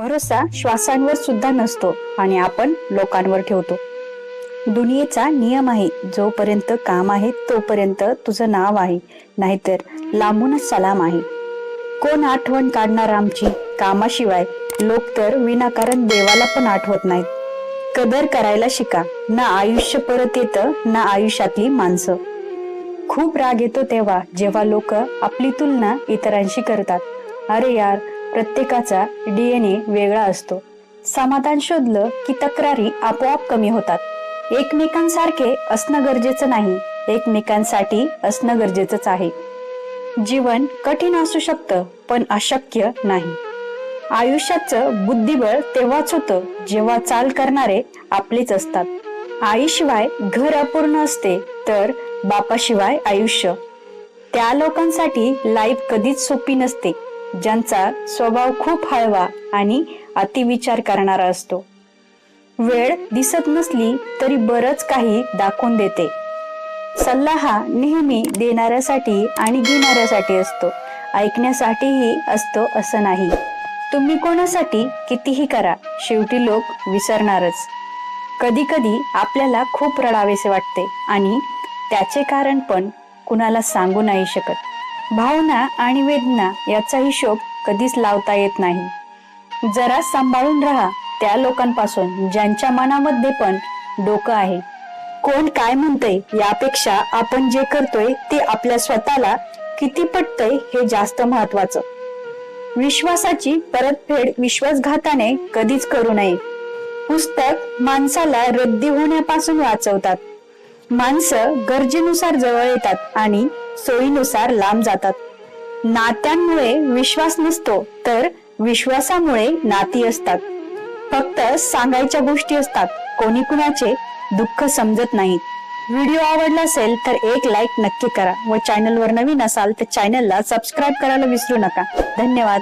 भरोसा श्वासांवर सुद्धा नसतो आणि आपण लोकांवर ठेवतो. दुनियेचा नियम आहे जोपर्यंत काम आहे तोपर्यंत तुझं नाव आहे नाहीतर लांबूनच सलाम आहे. कोण आठवण काढणार आमची कामाशिवाय? लोक तर विनाकारण देवाला पण आठवत नाहीत. कदर करायला शिका. ना आयुष्य परत येतं ना आयुष्यातली माणसं. खूप राग येतो तेव्हा जेव्हा लोक आपली तुलना इतरांशी करतात. अरे यार प्रत्येकाचा डीएनए वेगळा असतो. समाधान शोधलं की तक्रारी आपोआप कमी होतात. एकमेकांसारखे असणं गरजेचं नाही. एकमेकांसाठी असणं गरजेचंच आहे. जीवन कठीण असू शकतं पण अशक्य नाही. आयुष्याचं बुद्धिबळ तेव्हाच होतं जेव्हा चाल करणारे आपलेच असतात. आईशिवाय घर अपूर्ण असते तर बापाशिवाय आयुष्य. त्या लोकांसाठी लाईफ कधीच सोपी नसते. ज्यांचा स्वभाव खूप हळवा आणि अतिविचार करणारा असतो. वेळ दिसत नसली तरी बरच काही दाखवून देते. सल्ला हा नेहमी देणाऱ्यासाठी आणि घेणाऱ्यासाठी असतो. ऐकण्यासाठीही असतो असं नाही. तुम्ही कोणासाठी कितीही करा शेवटी लोक विसरणारच. कधी कधी आपल्याला खूप रडावेसे वाटते आणि त्याचे कारण पण कुणाला सांगू नाही शकत. भावना आणि वेदना याचा हिशोब कधीच लावता येत नाही. जरा सांभाळून राहा त्या लोकांपासून ज्यांच्या मनामध्ये पण डोकं आहे. कोण काय म्हणतंय यापेक्षा आपण जे करतोय ते आपल्या स्वतःला किती पटतंय हे जास्त महत्वाचं विश्वासाची परतफेड विश्वासघाताने कधीच करू नये. पुस्तक माणसाला रद्दी होण्यापासून वाचवतात. माणसं गरजेनुसार जवळ येतात आणि सोयीनुसार लांब जातात. नात्यांमुळे विश्वास नसतो तर विश्वासामुळे नाती असतात. फक्त सांगायच्या गोष्टी असतात कोणी कुणाचे दुःख समजत नाहीत व्हिडिओ आवडला असेल तर एक लाईक नक्की करा. व चॅनलवर नवीन असाल तर चॅनलला सबस्क्राईब करायला विसरू नका. धन्यवाद.